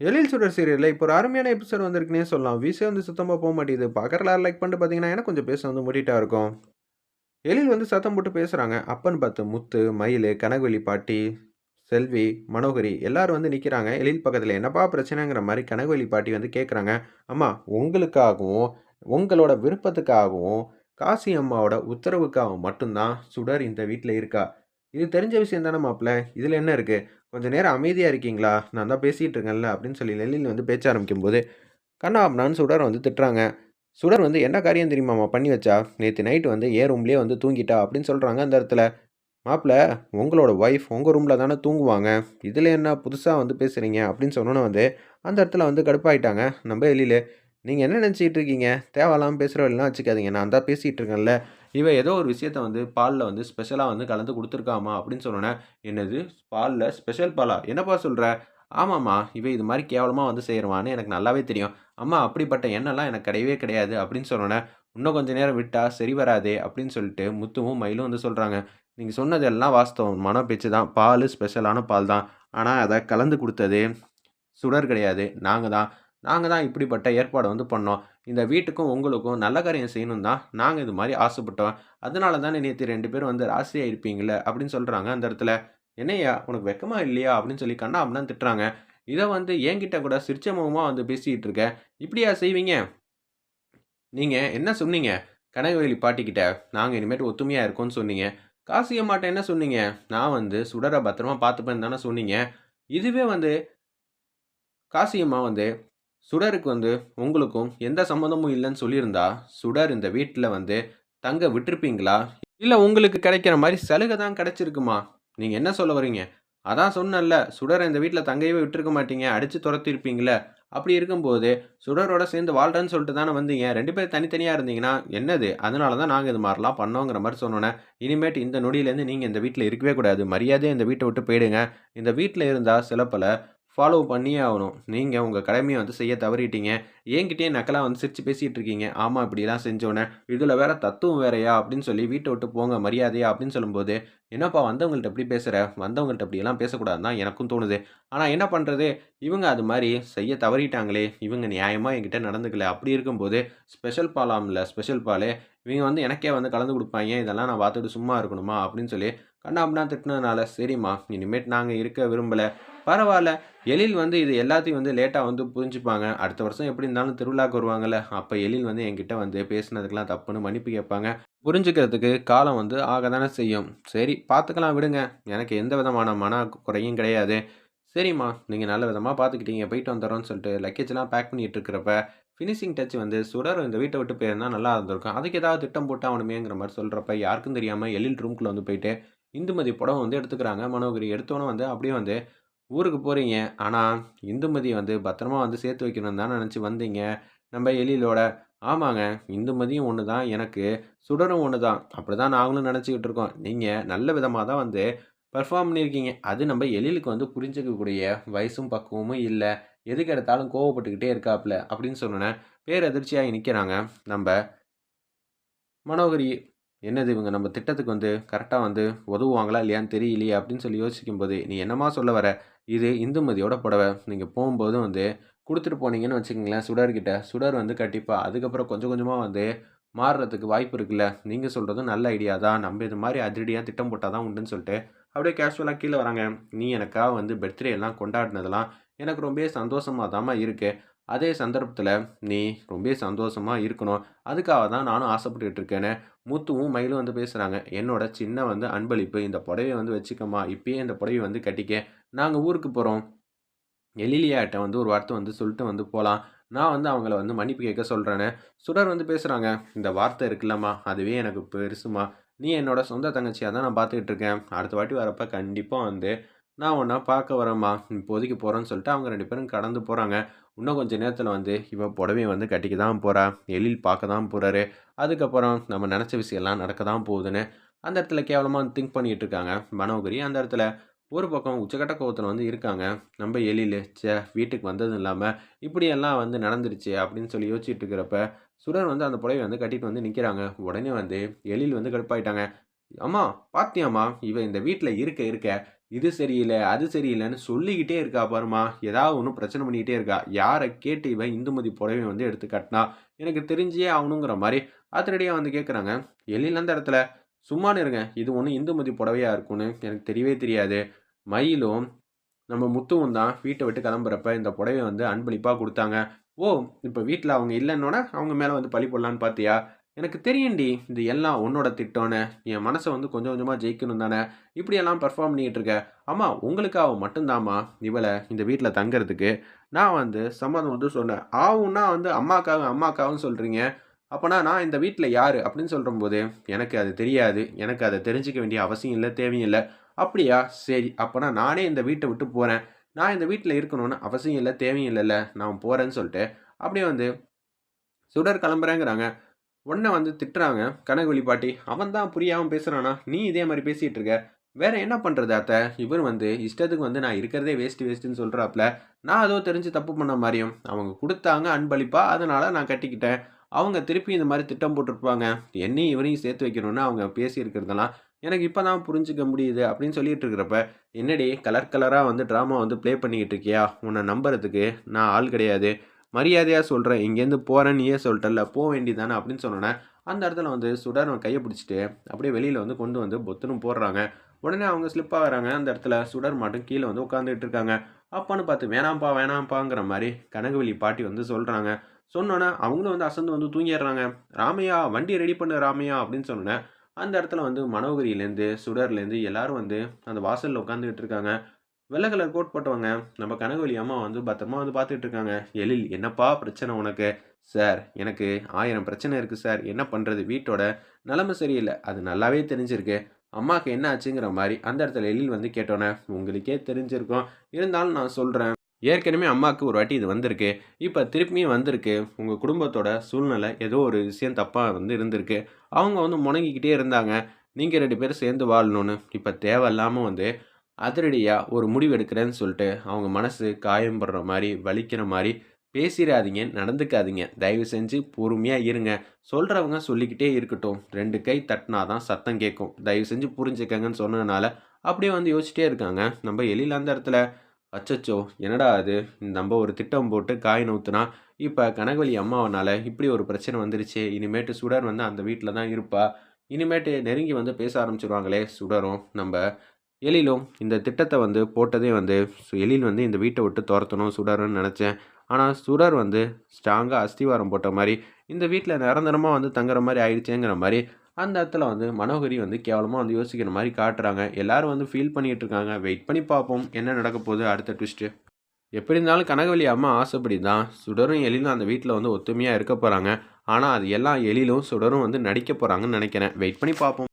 எழில் சுடர் சீரியலில் இப்போ ஒரு அருமையான எபிசோட் வந்திருக்குன்னே சொல்லலாம். வீசே வந்து சுத்தமாக போக மாட்டேங்குது. பார்க்குற லைக் பண்ணிட்டு பார்த்தீங்கன்னா, எனக்கு கொஞ்சம் பேச வந்து மூடிட்டா இருக்கும். எழில் வந்து சத்தம் போட்டு பேசுகிறாங்க அப்பன்னு பார்த்து முத்து, மயில் கனகவெளி பாட்டி, செல்வி, மனோகரி எல்லாரும் வந்து நிற்கிறாங்க எழில் பக்கத்தில் என்னப்பா பிரச்சனைங்கிற மாதிரி கனகவெளி பாட்டி வந்து கேட்குறாங்க. அம்மா உங்களுக்காகவும், உங்களோட விருப்பத்துக்காகவும், காசி அம்மாவோட உத்தரவுக்காகவும் மட்டும்தான் சுடர் இந்த வீட்டில் இருக்கா. இது தெரிஞ்ச விஷயம் தானே மாப்பிள்ள இதில் என்ன இருக்குது கொஞ்சம் நேரம் அமைதியாக இருக்கீங்களா? நான் தான் பேசிகிட்டு இருக்கேன்ல அப்படின்னு சொல்லி எழில் வந்து பேச்ச ஆரம்பிக்கும்போது, கண்ணாபின்னான்னு சுடர் வந்து திட்டுறாங்க. சுடர் வந்து என்ன காரியம் தெரியுமாம்மா பண்ணி வச்சா? நேற்று நைட்டு வந்து ஏ ரூம்லேயே வந்து தூங்கிட்டா அப்படின்னு சொல்கிறாங்க அந்த இடத்துல. மாப்பிள்ள உங்களோட ஒய்ஃப் உங்கள் ரூமில் தானே தூங்குவாங்க. இதில் என்ன புதுசாக வந்து பேசுகிறீங்க அப்படின்னு சொன்னோன்னே வந்து அந்த இடத்துல வந்து கடுப்பாயிட்டாங்க நம்ம எழிலு. நீங்கள் என்ன நினச்சிக்கிட்டு இருக்கீங்க? தேவையில்லாமல் பேசுற வேலைலாம் வச்சுக்காதீங்க. நான் தான் பேசிகிட்டு இருக்கேன்ல. இவ ஏதோ ஒரு விஷயத்த வந்து பாலில் வந்து ஸ்பெஷலாக வந்து கலந்து கொடுத்துருக்காமா அப்படின்னு சொன்னோனே, என்னது பாலில் ஸ்பெஷல் பாலா? என்னப்பா சொல்கிற ஆமாம்மா. இவ இது மாதிரி கேவலமாக வந்து செய்கிறவான்னு எனக்கு நல்லாவே தெரியும். அம்மா அப்படிப்பட்ட எண்ணெல்லாம் எனக்கு கிடையவே கிடையாது அப்படின்னு சொன்னோன்னே இன்னும் கொஞ்ச நேரம் விட்டால் சரி வராதே அப்படின்னு சொல்லிட்டு முத்துவும், மயிலும் வந்து சொல்கிறாங்க நீங்கள் சொன்னது எல்லாம் வாஸ்தவம். மன பேச்சு தான். பால் ஸ்பெஷலான பால் தான். ஆனால் அதை கலந்து கொடுத்தது சுடர் கிடையாது. நாங்கள் தான். நாங்கள் தான் இப்படிப்பட்ட ஏற்பாடு வந்து பண்ணோம். இந்த வீட்டுக்கும், உங்களுக்கும் நல்ல காரியம் செய்யணும் தான் நாங்கள் இது மாதிரி ஆசைப்பட்டோம். அதனால தானே நேற்று ரெண்டு பேரும் வந்து ராசியாக இருப்பீங்களே அப்படின்னு சொல்கிறாங்க அந்த இடத்துல. என்னய்யா உனக்கு வெட்கமா இல்லையா? அப்படின்னு சொல்லி கண்ணாபின்னான்னு திட்டுறாங்க. இதை வந்து என்கிட்ட கூட சிரிச்ச முகமாக வந்து பேசிக்கிட்டு இருக்க. இப்படியா செய்வீங்க? நீங்கள் என்ன சொன்னீங்க? கனகவேலி பாட்டிக்கிட்ட, நாங்கள் இனிமேட்டு ஒத்துமையாக இருக்கோம்னு சொன்னீங்க. காசியம்மாட்ட என்ன சொன்னீங்க? நான் வந்து சுடரை பத்திரமா பார்த்துப்பேன் தானே சொன்னீங்க. இதுவே வந்து காசியம்மா வந்து சுடருக்கு வந்து உங்களுக்கும் எந்த சம்மந்தமும் இல்லைன்னு சொல்லியிருந்தா, சுடர் இந்த வீட்டில் வந்து தங்க விட்டுருப்பீங்களா? இல்லை உங்களுக்கு கிடைக்கிற மாதிரி சலுகை தான் கிடைச்சிருக்குமா? நீங்கள் என்ன சொல்ல வர்றீங்க? அதான் சொன்னேன்ல, சுடர் இந்த வீட்டில் தங்கையவே விட்டுருக்க மாட்டீங்க. அடித்து துரத்திருப்பீங்களே அப்படி இருக்கும்போது, சுடரோட சேர்ந்து வாழ்றேன்னு சொல்லிட்டு தானே வந்தீங்க. ரெண்டு பேரும் தனித்தனியாக இருந்தீங்கன்னா, என்னது? அதனால தான் நாங்கள் இது மாதிரிலாம் பண்ணோங்கிற மாதிரி சொன்னோன்னே இனிமேட்டு இந்த நொடியிலேருந்து நீங்கள் இந்த வீட்டில் இருக்கவே கூடாது. மரியாதையை இந்த வீட்டை விட்டு போயிடுங்க. இந்த வீட்டில் இருந்தால் சில பல ஃபாலோ பண்ணியே ஆகணும். நீங்கள் உங்கள் கடமையை வந்து செய்ய தவறிட்டீங்க. என்கிட்டயே நக்கலாக வந்து சிரிச்சு பேசிகிட்டு இருக்கீங்க. ஆமாம் இப்படிலாம் செஞ்சோன்னே இதில் வேற தத்துவம் வேறையா அப்படின்னு சொல்லி வீட்டை விட்டு போங்க மரியாதையா அப்படின்னு சொல்லும்போது, என்னப்பா வந்தவங்கள்ட்ட இப்படி பேசுகிற வந்தவங்கள்ட்ட அப்படியெல்லாம் பேசக்கூடாதுன்னு தான் எனக்கும் தோணுது. ஆனால் என்ன பண்ணுறது இவங்க அது மாதிரி செய்ய தவறிட்டாங்களே. இவங்க நியாயமாக என்கிட்ட நடந்துக்கல. அப்படி இருக்கும்போது, ஸ்பெஷல் பாலாமில் ஸ்பெஷல் பாலே இவங்க வந்து எனக்கே வந்து கலந்து கொடுப்பாங்க இதெல்லாம் நான் பார்த்துட்டு சும்மா இருக்கணுமா? அப்படின்னு சொல்லி கன்னாபின்னான்னு திட்டினதுனால சரிம்மா இனிமேட்டு நாங்கள் இருக்க விரும்பல. பரவாயில்ல எழில் வந்து இது எல்லாத்தையும் வந்து லேட்டாக வந்து புரிஞ்சுப்பாங்க. அடுத்த வருஷம் எப்படி இருந்தாலும் திருவிழாவுக்கு வருவாங்கல்ல. அப்போ எழில் வந்து என்கிட்ட வந்து பேசினதுக்கெல்லாம் தப்புன்னு மன்னிப்பு கேட்பாங்க. புரிஞ்சுக்கிறதுக்கு காலம் வந்து ஆக தானே செய்யும். சரி பார்த்துக்கலாம் விடுங்க. எனக்கு எந்த விதமான மன குறையும் கிடையாது. சரிம்மா நீங்கள் நல்ல விதமாக பார்த்துக்கிட்டீங்க. போயிட்டு வந்துர்றோம்ன்னு சொல்லிட்டு லக்கேஜ்லாம் பேக் பண்ணிட்டு இருக்கிறப்ப, ஃபினிஷிங் டச் வந்து சுடர் இந்த வீட்டை விட்டு போயிருந்தால் நல்லா இருந்திருக்கும். அதுக்கு ஏதாவது திட்டம் போட்டு அவனுமேங்கிற மாதிரி சொல்கிறப்ப யாருக்கும் தெரியாமல் எழில் ரூம்குள்ளே வந்து போயிட்டு, இந்துமதி புடவ வந்து எடுத்துக்கிறாங்க. மனோகரி எடுத்தோன்னே வந்து அப்படியே வந்து ஊருக்கு போகிறீங்க ஆனால் இந்துமதி வந்து பத்திரமா வந்து சேர்த்து வைக்கணும்னு தான் நினச்சி வந்தீங்க. நம்ம எழிலோட. ஆமாங்க. இந்துமதியும் ஒன்று தான் எனக்கு. சுடரும் ஒன்று தான். அப்படிதான் நாங்களும் நினச்சிக்கிட்டு இருக்கோம். நீங்கள் நல்ல விதமாக தான் வந்து பெர்ஃபார்ம் பண்ணியிருக்கீங்க. அது நம்ம எழிலுக்கு வந்து புரிஞ்சிக்கக்கூடிய வயசும், பக்குவமும் இல்லை எதுக்கு எடுத்தாலும் கோவப்பட்டுக்கிட்டே இருக்காப்ல அப்படின்னு சொன்னோனே, பேரதிர்ச்சியாகி நிற்கிறாங்க நம்ம மனோகரி. என்னது இவங்க நம்ம திட்டத்துக்கு வந்து கரெக்டாக வந்து உதவுவாங்களா இல்லையான்னு தெரியலையே அப்படின்னு சொல்லி யோசிக்கும்போது, நீ என்னம்மா சொல்ல வர? இது இந்துமதியோட புடவை நீங்கள் போகும்போது வந்து கொடுத்துட்டு போனீங்கன்னு வச்சுக்கங்களேன் சுடர்கிட்ட. சுடர் வந்து கட்டிப்பா. அதுக்கப்புறம் கொஞ்சம் கொஞ்சமாக வந்து மாறுறதுக்கு வாய்ப்பு இருக்குல்ல. நீங்கள் சொல்கிறதும் நல்ல ஐடியா தான். நம்ம இது மாதிரி அதிரடியாக திட்டம் போட்டால் தான் உண்டுன்னு சொல்லிட்டு, அப்படியே கேஷுவலாக கீழே வராங்க. நீ எனக்காக வந்து பர்த்டே எல்லாம் கொண்டாடினதெல்லாம் எனக்கு ரொம்பவே சந்தோஷமாக தாம்மா இருக்குது அதே சந்தர்ப்பத்தில் நீ ரொம்ப சந்தோஷமாக இருக்கணும். அதுக்காக தான் நானும் ஆசைப்பட்டுட்டு இருக்கேன்னு, முத்துவும், மயிலும் வந்து பேசுகிறாங்க என்னோட சின்ன வந்து அன்பளிப்பு. இந்த புடவைய வந்து வச்சுக்கம்மா. இப்பயே இந்த புடவை வந்து கட்டிக்க. நாங்கள் ஊருக்கு போகிறோம் எலிலியாட்ட வந்து ஒரு வார்த்தை வந்து சொல்லிட்டு வந்து போகலாம் நான் வந்து அவங்கள வந்து மன்னிப்பு கேட்க சொல்கிறேன்னு சுடர் வந்து பேசுகிறாங்க இந்த வார்த்தை இருக்குல்லம்மா, அதுவே எனக்கு பெருசும்மா. நீ என்னோட சொந்த தங்கச்சியாக தான் நான் பார்த்துக்கிட்டு இருக்கேன். அடுத்த வாட்டி வரப்போ கண்டிப்பாக வந்து நான் ஒன்றா பார்க்க வரேம்மா இப்போதைக்கு போகிறேன்னு சொல்லிட்டு அவங்க ரெண்டு பேரும் கடந்து போகிறாங்க இன்னும் கொஞ்சம் நேரத்தில் வந்து இவன் புடவைய வந்து கட்டிக்க தான் போகிறா எழில் பார்க்க தான் போகிறாரு அதுக்கப்புறம் நம்ம நினச்ச விஷயம்லாம் நடக்க தான் போகுதுன்னு, அந்த இடத்துல கேவலமாக திங்க் பண்ணிகிட்டு இருக்காங்க மனோகரி. அந்த இடத்துல ஒரு பக்கம் உச்சக்கட்ட கோவத்தில் வந்து இருக்காங்க. நம்ம எழில் சே வீட்டுக்கு வந்ததும் இல்லாமல் இப்படியெல்லாம் வந்து நடந்துருச்சு அப்படின்னு சொல்லி யோசிச்சுட்டு இருக்கிறப்ப, சுடர் வந்து அந்த புடவைய வந்து கட்டிட்டு வந்து நிற்கிறாங்க உடனே வந்து எழில் வந்து கடுப்பாயிட்டாங்க. அம்மா! பாத்தியாம்மா? இவன் இந்த வீட்டில் இருக்க இருக்க இது சரியில்லை அது சரியில்லைன்னு சொல்லிக்கிட்டே இருக்கா பாருமா ஏதாவது ஒன்றும் பிரச்சனை பண்ணிக்கிட்டே இருக்கா. யாரை கேட்டு இவன் இந்துமதி புடவை வந்து எடுத்து கட்டினா? எனக்கு தெரிஞ்சே ஆகணுங்கிற மாதிரி அதிரடியாக வந்து கேட்குறாங்க எழில் அந்த இடத்துல சும்மானு இருங்க இது ஒன்றும் இந்துமதி புடவையா இருக்கும்னு எனக்கு தெரியவே தெரியாது. மயிலும் நம்ம முத்துவும் தான் வீட்டை விட்டு கிளம்புறப்ப இந்த புடவை வந்து அன்பளிப்பாக கொடுத்தாங்க. ஓ இப்போ வீட்டில் அவங்க இல்லைன்னோட அவங்க மேலே வந்து பழி போடலான்னு பார்த்தியா? எனக்கு தெரியும்டி இது எல்லாம் உன்னோட திட்டம்னு. என் மனசை வந்து கொஞ்சம் கொஞ்சமாக ஜெயிக்கணும் தானே. இப்படியெல்லாம் பெர்ஃபார்ம் பண்ணிகிட்டு இருக்க. அம்மா உங்களுக்காக மட்டும்தாம்மா இவளை இந்த வீட்டில் தங்குறதுக்கு. நான் வந்து சம்மதம் வந்து சொன்னேன். ஆவுன்னா வந்து அம்மாக்காக அம்மாக்காவும் சொல்கிறீங்க அப்போனா நான் இந்த வீட்டில் யார் அப்படின்னு சொல்லும்போது எனக்கு அது தெரியாது. எனக்கு அதை தெரிஞ்சிக்க வேண்டிய அவசியம் இல்லை தேவையும் இல்லை அப்படியா? சரி. அப்போனா நானே இந்த வீட்டை விட்டு போகிறேன் நான் இந்த வீட்டில் இருக்கணும்னு அவசியம் இல்லை தேவையும் இல்லைல்ல. நான் போகிறேன்னு சொல்லிட்டு அப்படியே வந்து சுடர் கிளம்புறேங்கிறாங்க. உன்னை வந்து திட்டுறாங்க. கனகவழி பாட்டி அவன் தான் புரியாமல் பேசுகிறானா நீ இதே மாதிரி பேசிகிட்டு இருக்க. வேற என்ன பண்ணுறது அத்தை? இவர் வந்து இஷ்டத்துக்கு வந்து நான் இருக்கிறதே வேஸ்ட் வேஸ்ட்டுன்னு சொல்கிறாப்புல நான் அதோ தெரிஞ்சு தப்பு பண்ண மாதிரியும் அவங்க கொடுத்தாங்க அன்பளிப்பா அதனால் நான் கட்டிக்கிட்டேன். அவங்க திருப்பி இந்த மாதிரி திட்டம் போட்டிருப்பாங்க. என்னையும் இவரையும் சேர்த்து வைக்கணும்னு அவங்க பேசியிருக்கிறதெல்லாம் எனக்கு இப்போ தான் புரிஞ்சிக்க முடியுது அப்படின்னு சொல்லிட்டு இருக்கிறப்ப என்னடி கலர் கலராக வந்து ட்ராமா வந்து ப்ளே பண்ணிக்கிட்டு இருக்கியா? உன்னை நம்புறதுக்கு நான் ஆள் கிடையாது. மரியாதையாக சொல்கிறேன் இங்கேருந்து போகிறேன் நீயே சொல்லிட்டல போக வேண்டியதானே அப்படின்னு சொன்னோன்னே அந்த இடத்துல வந்து சுடர் கையை பிடிச்சிட்டு அப்படியே வெளியில் வந்து கொண்டு வந்து பொத்துனும் போடுறாங்க. உடனே அவங்க ஸ்லிப் ஆகுறாங்க. அந்த இடத்துல சுடர் மட்டும் கீழே வந்து உட்காந்துட்டு இருக்காங்க. அப்பான்னு பார்த்து வேணாம்ப்பா வேணாம்ப்பாங்கிற மாதிரி கனகவெளி பாட்டி வந்து சொல்கிறாங்க சொன்னோன்னே அவங்களும் வந்து அசந்து வந்து தூங்கிடுறாங்க. ராமையா வண்டி ரெடி பண்ணு ராமையா அப்படின்னு சொன்னோன்னே அந்த இடத்துல வந்து மனோகரியிலேருந்து சுடர்லேருந்து எல்லாரும் வந்து அந்த வாசலில் உட்காந்துக்கிட்டு இருக்காங்க. வெள்ளை கலர் கோட் போட்டவங்க நம்ம கனகவலி அம்மா வந்து பத்திரமா வந்து பார்த்துட்டு இருக்காங்க எழில் என்னப்பா பிரச்சனை உனக்கு? சார் எனக்கு ஆயிரம் பிரச்சனை இருக்குது சார். என்ன பண்ணுறது வீட்டோட நிலமை சரியில்லை. அது நல்லாவே தெரிஞ்சிருக்கு. அம்மாவுக்கு என்ன ஆச்சுங்கிற மாதிரி அந்த இடத்துல எழில் வந்து கேட்டோன்னே உங்களுக்கே தெரிஞ்சிருக்கும். இருந்தாலும் நான் சொல்கிறேன் ஏற்கனவே அம்மாவுக்கு ஒரு வாட்டி இது வந்திருக்கு. இப்போ திருப்பியும் வந்திருக்கு. உங்கள் குடும்பத்தோட சூழ்நிலை ஏதோ ஒரு விஷயம் தப்பாக வந்து இருந்திருக்கு. அவங்க வந்து முணங்கிக்கிட்டே இருந்தாங்க. நீங்கள் ரெண்டு பேரும் சேர்ந்து வாழணும்னு. இப்போ தேவையில்லாமல் வந்து அதிரடியாக ஒரு முடிவு எடுக்கிறேன்னு சொல்லிட்டு அவங்க மனசு காயம்படுற மாதிரி வலிக்கிற மாதிரி பேசிடாதீங்க நடந்துக்காதீங்க. தயவு செஞ்சு பொறுமையாக இருங்க. சொல்கிறவங்க சொல்லிக்கிட்டே இருக்கட்டும். ரெண்டு கை தட்டினா தான் சத்தம் கேட்கும். தயவு செஞ்சு புரிஞ்சுக்கங்கன்னு சொன்னதுனால அப்படியே வந்து யோசிச்சிட்டே இருக்காங்க. நம்ம எழில் அந்த இடத்துல அச்சச்சோ என்னடா அது? நம்ம ஒரு திட்டம் போட்டு காய் நூற்றுனா இப்போ கனகவலி அம்மாவனால் இப்படி ஒரு பிரச்சனை வந்துருச்சு. இனிமேட்டு சுடர் வந்து அந்த வீட்டில் தான் இருப்பா. இனிமேட்டு நெருங்கி வந்து பேச ஆரம்பிச்சிருவாங்களே சுடரும். நம்ம எழிலும் இந்த திட்டத்தை வந்து போட்டதே வந்து எழில் வந்து இந்த வீட்டை விட்டு துரத்தணும் சுடர்னு நினச்சேன். ஆனால் சுடர் வந்து ஸ்ட்ராங்காக அஸ்திவாரம் போட்ட மாதிரி இந்த வீட்டில் நிரந்தரமாக வந்து தங்குற மாதிரி ஆயிடுச்சேங்கிற மாதிரி அந்த இடத்துல வந்து மனோகரி வந்து கேவலமாக வந்து யோசிக்கிற மாதிரி காட்டுறாங்க. எல்லாரும் வந்து ஃபீல் பண்ணிகிட்டு இருக்காங்க. வெயிட் பண்ணி பார்ப்போம் என்ன நடக்க போகுது அடுத்த ட்விஸ்ட்டு எப்படி இருந்தாலும் கனகவலி அம்மா ஆசைப்படி தான் சுடரும் எழிலும் அந்த வீட்டில் வந்து ஒத்துமையாக இருக்க போகிறாங்க ஆனால் அது எல்லாம் எழிலும் சுடரும் வந்து நடிக்க போகிறாங்கன்னு நினைக்கிறேன். வெயிட் பண்ணி பார்ப்போம்.